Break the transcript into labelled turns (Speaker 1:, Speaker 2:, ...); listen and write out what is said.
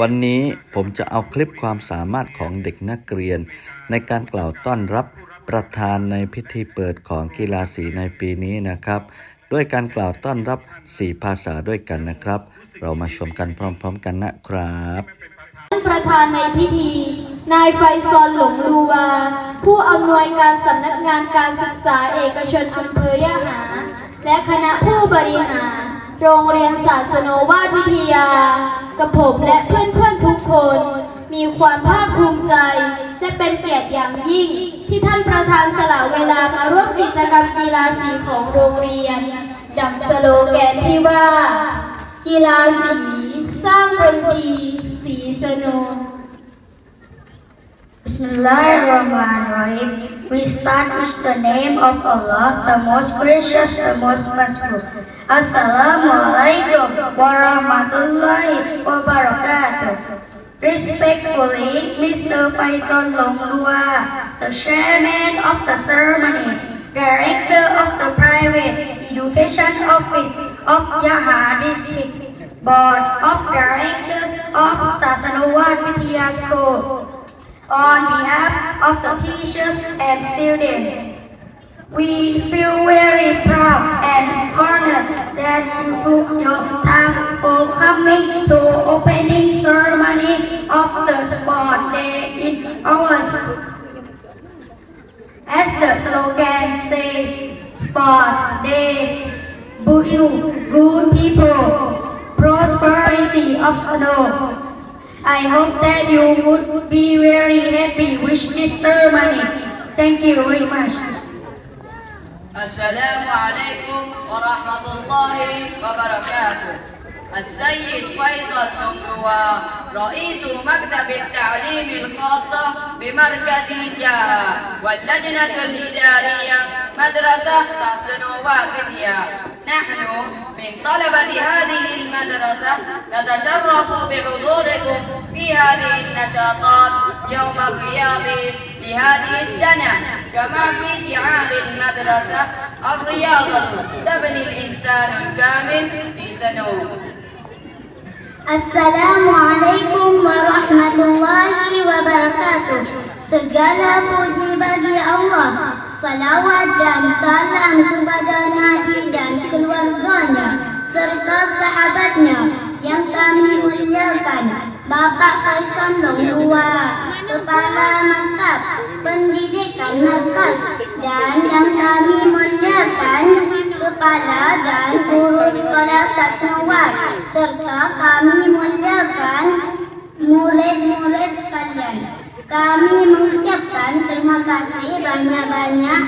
Speaker 1: วันนี้ผมจะเอาคลิปความสามารถของเด็กนักเรียน ในการกล่าวต้อนรับประธานในพิธีเปิดของกีฬาสีในปีนี้นะครับ ด้วยการกล่าวต้อนรับสี่ภาษาด้วยกันนะครับ เรามาชมกันพร้อมๆกันนะครับ
Speaker 2: ท่านประธานในพิธี นายไฟซอนหลงลูวา ผู้อำนวยการสำนักงานการศึกษาเอกชนอำเภอยหา และคณะผู้บริหาร โรงเรียนศาสนวาดวิทยา กับผมและเพื่อนๆทุกคน มีความภาคภูมิใจ และเป็นเกียรติอย่างยิ่ง ที่ท่านประธานสละเวลามาร่วมกิจกรรมกีฬาสีของโรงเรียน ดังสโลแกนที่ว่า กีฬาสี สร้างคนดี สีสนุก
Speaker 3: Bismillahirrahmanirrahim. We start with the name of Allah, the most gracious, the most merciful. Assalamu alaikum wa rahmatullahi wa barakatuh. Respectfully, Mr. Faisal Longlua, the chairman of the ceremony, director of the private education office of Yaha district, board of directors of Sasanowat Vidya School. On behalf of the teachers and students, we feel very proud and honored that you took your time for coming to opening ceremony of the sport day in our school. As the slogan says, Sports Day, build good people, prosperity of snow. I hope that you would be very happy with this ceremony. Thank you very much.
Speaker 4: السلام عليكم ورحمة الله وبركاته السيد فيصل أمنوا رئيس مكتب التعليم الخاصة بمركز جاها واللجنة الإدارية مدرسة ساسنوباكيا نحن من طلبة هذه المدرسة نتشرف بحضوركم في هذه النشاطات يوم الرياض لهذه السنة كما في شعار المدرسة الرياضة تبني الإنسان الكامل في سنوب
Speaker 5: Assalamualaikum warahmatullahi wabarakatuh. Segala puji bagi Allah. Salawat dan salam kepada kami muliakan. Bapak Faisal Longlua, Kepala Maktab Pendidikan Markas. Dan yang kami muliakan Kepala dan Guru Sekolah Sasnawat serta kami muliakan murid-murid sekalian. Kami mengucapkan terima kasih banyak-banyak